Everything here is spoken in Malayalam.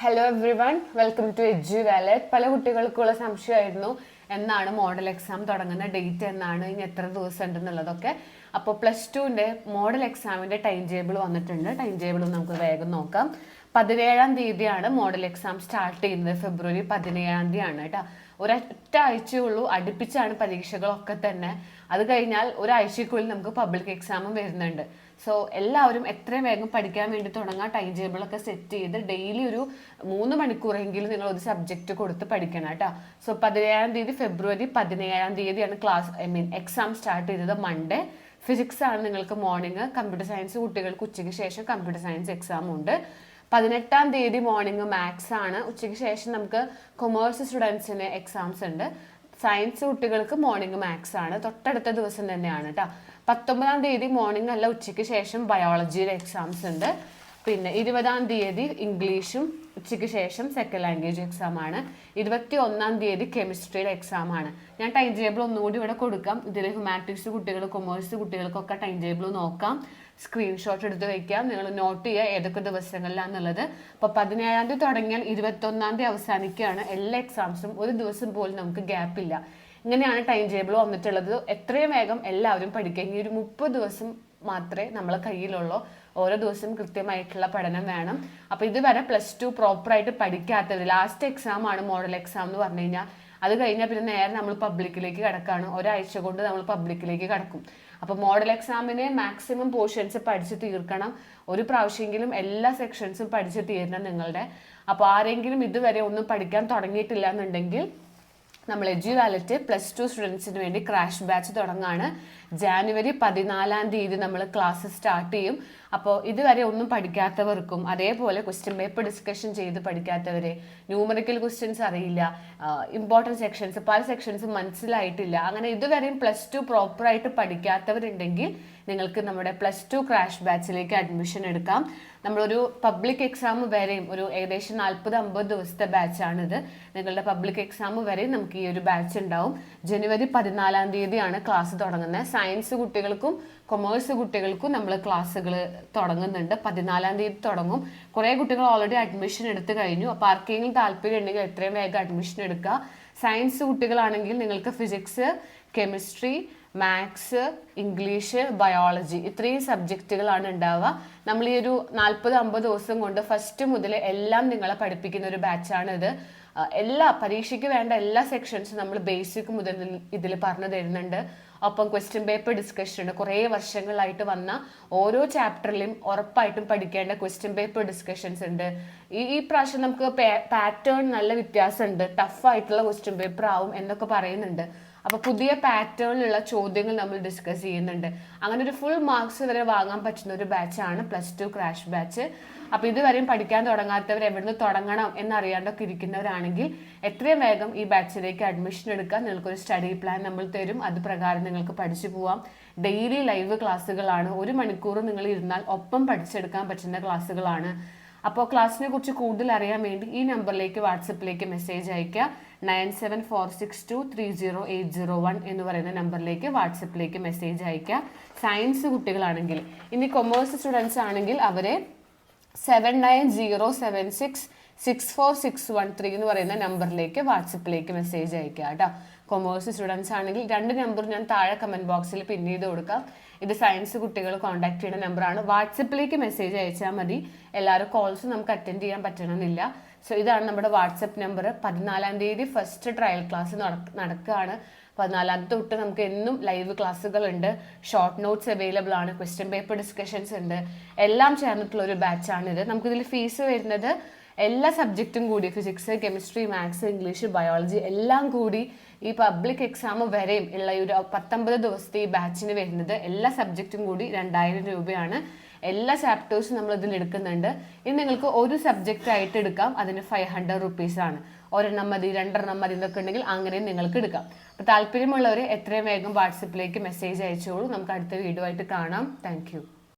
Hello everyone welcome to Edu Wallet പല കുട്ടികൾക്കുള്ള സംശയമായിരുന്നു. എന്നാണ് മോഡൽ എക്സാം തുടങ്ങുന്ന ഡേറ്റ് എന്നാണ് ഇനി എത്ര ദിവസം ഉണ്ടെന്നുള്ളതൊക്കെ അപ്പോൾ പ്ലസ് ടുവിന്റെ മോഡൽ എക്സാമിന്റെ ടൈം ടേബിൾ വന്നിട്ടുണ്ട്. ടൈം ടേബിൾ നമുക്ക് വേഗം നോക്കാം. പതിനേഴാം തീയതിയാണ് മോഡൽ എക്സാം സ്റ്റാർട്ട് ചെയ്യുന്നത്. ഫെബ്രുവരി പതിനേഴാം തീയതിയാണ് കേട്ടോ. ഒരൊറ്റ ആഴ്ചയുള്ളൂ അടുപ്പിച്ചാണ് പരീക്ഷകളൊക്കെ തന്നെ. അത് കഴിഞ്ഞാൽ ഒരാഴ്ചക്കുള്ളിൽ നമുക്ക് പബ്ലിക് എക്സാമും വരുന്നുണ്ട്. സോ എല്ലാവരും എത്രയും വേഗം പഠിക്കാൻ വേണ്ടി തുടങ്ങാൻ ടൈം ടേബിളൊക്കെ സെറ്റ് ചെയ്ത് ഡെയിലി ഒരു മൂന്ന് മണിക്കൂറെങ്കിലും നിങ്ങൾ ഒരു സബ്ജക്റ്റ് കൊടുത്ത് പഠിക്കണം കേട്ടോ സോ പതിനേഴാം തീയതി ഫെബ്രുവരി പതിനേഴാം തീയതിയാണ് class I mean exam start ചെയ്തത് മൺഡേ ഫിസിക്സ് ആണ് നിങ്ങൾക്ക് മോർണിംഗ് കമ്പ്യൂട്ടർ സയൻസ് കുട്ടികൾക്ക് ഉച്ചയ്ക്ക് ശേഷം കമ്പ്യൂട്ടർ സയൻസ് എക്സാം ഉണ്ട്. പതിനെട്ടാം തീയതി മോർണിംഗ് മാത്സ് ആണ്. ഉച്ചയ്ക്ക് ശേഷം നമുക്ക് കൊമേഴ്സ് സ്റ്റുഡൻസിന് എക്സാംസ് ഉണ്ട്. സയൻസ് കുട്ടികൾക്ക് മോർണിംഗ് മാത്സ് ആണ്. തൊട്ടടുത്ത ദിവസം തന്നെയാണ് കേട്ടോ പത്തൊമ്പതാം തീയതി മോർണിംഗ് അല്ല ഉച്ചയ്ക്ക് ശേഷം ബയോളജിയുടെ എക്സാംസ് ഉണ്ട്. പിന്നെ ഇരുപതാം തീയതി ഇംഗ്ലീഷും ഉച്ചയ്ക്ക് ശേഷം സെക്കൻഡ് ലാംഗ്വേജ് എക്സാം ആണ്. ഇരുപത്തി ഒന്നാം തീയതി കെമിസ്ട്രിയുടെ എക്സാം ആണ്. ഞാൻ ടൈം ടേബിൾ ഒന്നുകൂടി ഇവിടെ കൊടുക്കാം. ഇതിൽ ഹ്യൂമാനിറ്റീസ് കുട്ടികൾ കൊമേഴ്സ് കുട്ടികൾക്കൊക്കെ ടൈം ടേബിൾ നോക്കാം. സ്ക്രീൻഷോട്ട് എടുത്ത് വയ്ക്കാം നിങ്ങൾ നോട്ട് ചെയ്യുക ഏതൊക്കെ ദിവസങ്ങളിലാണെന്നുള്ളത് അപ്പോൾ പതിനേഴാം തീയതി തുടങ്ങിയാൽ ഇരുപത്തൊന്നാം തീയതി അവസാനിക്കുകയാണ്. എല്ലാ എക്സാംസും ഒരു ദിവസം പോലും നമുക്ക് ഗ്യാപ്പ് ഇല്ല. ഇങ്ങനെയാണ് ടൈം ടേബിൾ വന്നിട്ടുള്ളത്. എത്രയും വേഗം എല്ലാവരും പഠിക്കുക. ഇനി ഒരു മുപ്പത് ദിവസം മാത്രമേ നമ്മളെ കയ്യിലുള്ളൂ. ഓരോ ദിവസം കൃത്യമായിട്ടുള്ള പഠനം വേണം. അപ്പോൾ ഇതുവരെ പ്ലസ് ടു പ്രോപ്പറായിട്ട് പഠിക്കാത്തവർ ലാസ്റ്റ് എക്സാം ആണ് മോഡൽ എക്സാം എന്ന് പറഞ്ഞു കഴിഞ്ഞാൽ അത് കഴിഞ്ഞാൽ പിന്നെ നേരെ നമ്മൾ പബ്ലിക്കിലേക്ക് കിടക്കാണ്. ഒരാഴ്ച കൊണ്ട് നമ്മൾ പബ്ലിക്കിലേക്ക് കിടക്കും. അപ്പോൾ മോഡൽ എക്സാമിന് മാക്സിമം പോർഷൻസ് പഠിച്ച് തീർക്കണം. ഒരു പ്രാവശ്യമെങ്കിലും എല്ലാ സെക്ഷൻസും പഠിച്ച് തീരണം നിങ്ങളുടെ. അപ്പോൾ ആരെങ്കിലും ഇതുവരെ ഒന്നും പഠിക്കാൻ തുടങ്ങിയിട്ടില്ല എന്നുണ്ടെങ്കിൽ നമ്മൾ എജു വാലറ്റ് പ്ലസ് ടു സ്റ്റുഡൻസിന് വേണ്ടി ക്രാഷ് ബാച്ച് തുടങ്ങാണ്. ജാനുവരി പതിനാലാം തീയതി നമ്മൾ ക്ലാസ് സ്റ്റാർട്ട് ചെയ്യും. അപ്പോൾ ഇതുവരെ ഒന്നും പഠിക്കാത്തവർക്കും അതേപോലെ ക്വസ്റ്റ്യൻ പേപ്പർ ഡിസ്കഷൻ ചെയ്ത് പഠിക്കാത്തവരെ ന്യൂമറിക്കൽ ക്വസ്റ്റ്യൻസ് അറിയില്ല ഇമ്പോർട്ടന്റ് സെക്ഷൻസ് പല സെക്ഷൻസ് മനസ്സിലായിട്ടില്ല. അങ്ങനെ ഇതുവരെയും പ്ലസ് ടു പ്രോപ്പറായിട്ട് പഠിക്കാത്തവരുണ്ടെങ്കിൽ നിങ്ങൾക്ക് നമ്മുടെ പ്ലസ് ടു ക്രാഷ് ബാച്ചിലേക്ക് അഡ്മിഷൻ എടുക്കാം. നമ്മളൊരു പബ്ലിക് എക്സാം വരെയും ഒരു ഏകദേശം നാൽപ്പത് അമ്പത് ദിവസത്തെ ബാച്ചാണിത് നിങ്ങളുടെ പബ്ലിക് എക്സാം വരെയും നമുക്ക് ഈ ഒരു ബാച്ച് ഉണ്ടാവും. ജനുവരി പതിനാലാം തീയതിയാണ് ക്ലാസ് തുടങ്ങുന്നത്. സയൻസ് കുട്ടികൾക്കും കൊമേഴ്സ് കുട്ടികൾക്കും നമ്മൾ ക്ലാസ്സുകൾ തുടങ്ങുന്നുണ്ട്. പതിനാലാം തീയതി തുടങ്ങും. കുറേ കുട്ടികൾ ഓൾറെഡി അഡ്മിഷൻ എടുത്തു കഴിഞ്ഞു. അപ്പോൾ ആർക്കെങ്കിലും താല്പര്യം ഉണ്ടെങ്കിൽ എത്രയും വേഗം അഡ്മിഷൻ എടുക്കുക. സയൻസ് കുട്ടികളാണെങ്കിൽ നിങ്ങൾക്ക് physics chemistry maths English biology ഇത്രയും സബ്ജക്റ്റുകളാണ് ഉണ്ടാവുക. നമ്മൾ ഈ ഒരു നാൽപ്പത് അമ്പത് ദിവസം കൊണ്ട് ഫസ്റ്റ് മുതൽ എല്ലാം നിങ്ങളെ പഠിപ്പിക്കുന്ന ഒരു ബാച്ചാണ് ഇത്. എല്ലാ പരീക്ഷയ്ക്ക് വേണ്ട എല്ലാ സെക്ഷൻസും നമ്മൾ ബേസിക് മുതൽ ഇതിൽ പറഞ്ഞു തരുന്നുണ്ട്. ഒപ്പം ക്വസ്റ്റ്യൻ പേപ്പർ ഡിസ്കഷൻ ഉണ്ട്. കുറേ വർഷങ്ങളായിട്ട് വന്ന ഓരോ ചാപ്റ്ററിലും ഉറപ്പായിട്ടും പഠിക്കേണ്ട ക്വസ്റ്റ്യൻ പേപ്പർ ഡിസ്കഷൻസ് ഉണ്ട്. ഈ ഈ പ്രാവശ്യം നമുക്ക് പാറ്റേൺ നല്ല വ്യത്യാസമുണ്ട്. ടഫ് ആയിട്ടുള്ള ക്വസ്റ്റ്യൻ പേപ്പർ ആവും എന്നൊക്കെ പറയുന്നുണ്ട്. അപ്പോൾ പുതിയ പാറ്റേണിലുള്ള ചോദ്യങ്ങൾ നമ്മൾ ഡിസ്കസ് ചെയ്യുന്നുണ്ട്. അങ്ങനെ ഒരു ഫുൾ മാർക്സ് വരെ വാങ്ങാൻ പറ്റുന്ന ഒരു ബാച്ചാണ് പ്ലസ് ടു ക്രാഷ് ബാച്ച് അപ്പോൾ ഇതുവരെയും പഠിക്കാൻ തുടങ്ങാത്തവർ എവിടുന്ന് തുടങ്ങണം എന്നറിയാണ്ടൊക്കെ ഇരിക്കുന്നവരാണെങ്കിൽ എത്രയും വേഗം ഈ ബാച്ചിലേക്ക് അഡ്മിഷൻ എടുക്കാൻ നിങ്ങൾക്കൊരു സ്റ്റഡി പ്ലാൻ നമ്മൾ തരും. അത് പ്രകാരം നിങ്ങൾക്ക് പഠിച്ചു പോവാം. ഡെയിലി ലൈവ് ക്ലാസ്സുകളാണ് ഒരു മണിക്കൂർ നിങ്ങൾ ഇരുന്നാൽ ഒപ്പം പഠിച്ചെടുക്കാൻ പറ്റുന്ന ക്ലാസ്സുകളാണ് അപ്പോൾ ക്ലാസ്സിനെ കുറിച്ച് കൂടുതൽ അറിയാൻ വേണ്ടി ഈ നമ്പറിലേക്ക് വാട്സപ്പിലേക്ക് മെസ്സേജ് അയയ്ക്കുക. Nine seven four six two three zero eight zero one എന്ന് പറയുന്ന നമ്പറിലേക്ക് വാട്സപ്പിലേക്ക് മെസ്സേജ് അയയ്ക്കുക. സയൻസ് കുട്ടികളാണെങ്കിൽ ഇനി കൊമേഴ്സ് സ്റ്റുഡൻസ് ആണെങ്കിൽ അവരെ seven nine zero seven six six four six one three എന്ന് പറയുന്ന നമ്പറിലേക്ക് വാട്സപ്പിലേക്ക് മെസ്സേജ് അയക്കുക കേട്ടോ. കൊമേഴ്സ് സ്റ്റുഡൻസ് ആണെങ്കിൽ രണ്ട് നമ്പർ ഞാൻ താഴെ കമന്റ് ബോക്സിൽ പിൻ ചെയ്ത് കൊടുക്കാം. ഇത് സയൻസ് കുട്ടികൾ കോൺടാക്ട് ചെയ്യുന്ന നമ്പറാണ് വാട്സപ്പിലേക്ക് മെസ്സേജ് അയച്ചാൽ മതി. എല്ലാവരും കോൾസ് നമുക്ക് അറ്റൻഡ് ചെയ്യാൻ പറ്റണമെന്നില്ല. സോ ഇതാണ് നമ്മുടെ വാട്സപ്പ് നമ്പർ പതിനാലാം തീയതി ഫസ്റ്റ് ട്രയൽ ക്ലാസ് നടക്കുകയാണ്. പതിനാലാം തൊട്ട് നമുക്ക് എന്നും ലൈവ് ക്ലാസ്സുകൾ ഉണ്ട്. ഷോർട്ട് നോട്ട്സ് അവൈലബിൾ ആണ്. ക്വസ്റ്റ്യൻ പേപ്പർ ഡിസ്കഷൻസ് ഉണ്ട്. എല്ലാം ചേർന്നിട്ടുള്ള ഒരു ബാച്ചാണിത് നമുക്കിതിൽ ഫീസ് വരുന്നത് എല്ലാ സബ്ജക്റ്റും കൂടി physics chemistry maths English biology എല്ലാം കൂടി ഈ പബ്ലിക് എക്സാം വരെയും ഉള്ള ഒരു പത്തൊമ്പത് ദിവസത്തെ ഈ ബാച്ചിന് വരുന്നത് എല്ലാ സബ്ജക്റ്റും കൂടി രണ്ടായിരം രൂപയാണ്. എല്ലാ ചാപ്റ്റേഴ്സും നമ്മൾ ഇതിൽ എടുക്കുന്നുണ്ട്. ഇനി നിങ്ങൾക്ക് ഒരു സബ്ജക്റ്റ് ആയിട്ട് എടുക്കാം അതിന് ഫൈവ് ഹൺഡ്രഡ് റുപ്പീസ് ആണ്. ഒരെണ്ണം മതി രണ്ടെണ്ണം മതി എന്നൊക്കെ ഉണ്ടെങ്കിൽ അങ്ങനെയും നിങ്ങൾക്ക് എടുക്കാം. അപ്പോൾ താല്പര്യമുള്ളവർ എത്രയും വേഗം വാട്സപ്പിലേക്ക് മെസ്സേജ് അയച്ചോളൂ. നമുക്ക് അടുത്ത വീഡിയോ ആയിട്ട് കാണാം. താങ്ക്